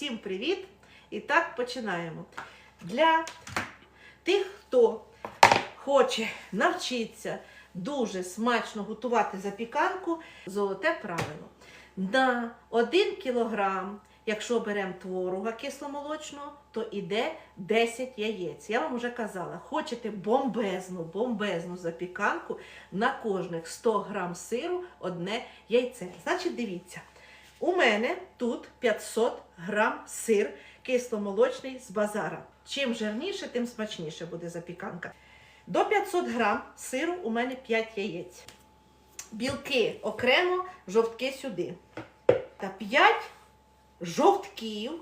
Всім привіт! І так починаємо. Для тих, хто хоче навчитися дуже смачно готувати запіканку, золоте правило. На 1 кілограм, якщо беремо творога кисломолочного, то йде 10 яєць. Я вам вже казала, хочете бомбезну, бомбезну запіканку на кожних 100 грам сиру одне яйце. Значить, дивіться, у мене тут 500 грам сир кисломолочний з базара. Чим жирніше, тим смачніше буде запіканка. До 500 грам сиру у мене 5 яєць. Білки окремо, жовтки сюди. Та 5 жовтків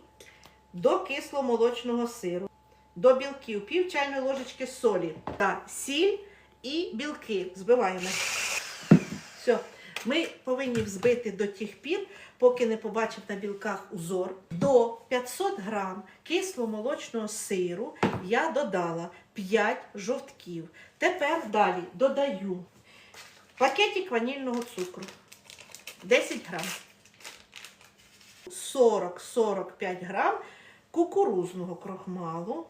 до кисломолочного сиру. До білків пів чайної ложечки солі. Та сіль і білки. Збиваємо. Все. Ми повинні взбити до тих пір, поки не побачимо на білках узор. До 500 грам кисломолочного сиру я додала 5 жовтків. Тепер далі додаю пакетик ванільного цукру 10 грам. 40-45 грам кукурузного крохмалу.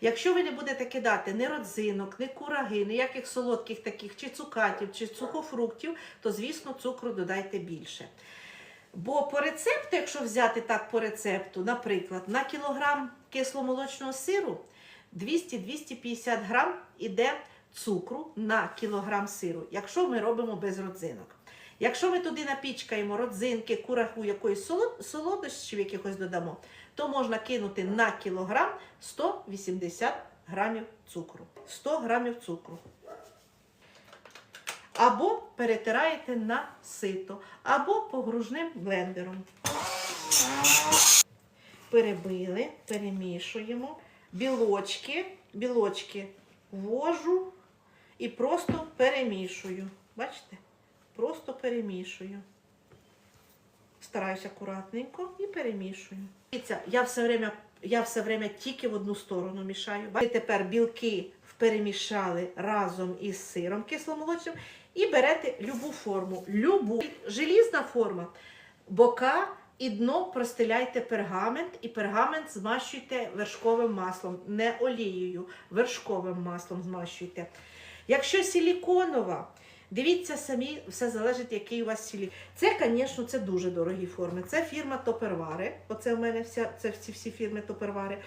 Якщо ви не будете кидати ні родзинок, ні кураги, ніяких солодких таких, чи цукатів, чи сухофруктів, то, звісно, цукру додайте більше. Бо по рецепту, якщо взяти так по рецепту, наприклад, на кілограм кисломолочного сиру 200-250 грам іде цукру на кілограм сиру, якщо ми робимо без родзинок. Якщо ми туди напічкаємо родзинки, кураху, якоїсь солод- солодощів якихось додамо, то можна кинути на кілограм 180 грамів цукру. 100 грамів цукру. Або перетираєте на сито, або погружним блендером. Перебили, перемішуємо. Білочки, білочки ввожу і просто перемішую. Бачите? Перемішую. Стараюся акуратненько і перемішую. Дивіться, я все время, я все время тільки в одну сторону мішаю. Бачите, тепер білки перемішали разом із сиром кисломолочним і берете любу форму. Любу. Желізна форма. Бока і дно простеляйте пергамент, і пергамент змащуйте вершковим маслом, не олією, вершковим маслом змащуйте. Якщо силіконова, дивіться самі, все залежить, який у вас силікон. Це, звісно, це дуже дорогі форми. Це фірма Топервари. Оце у мене вся, це всі, всі фірми Топервари.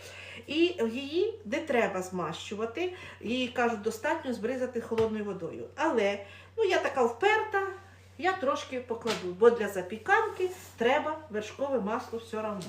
І її де треба змащувати. Її кажуть, достатньо збризати холодною водою. Але ну, я така вперта, я трошки покладу, бо для запіканки треба вершкове масло все одно.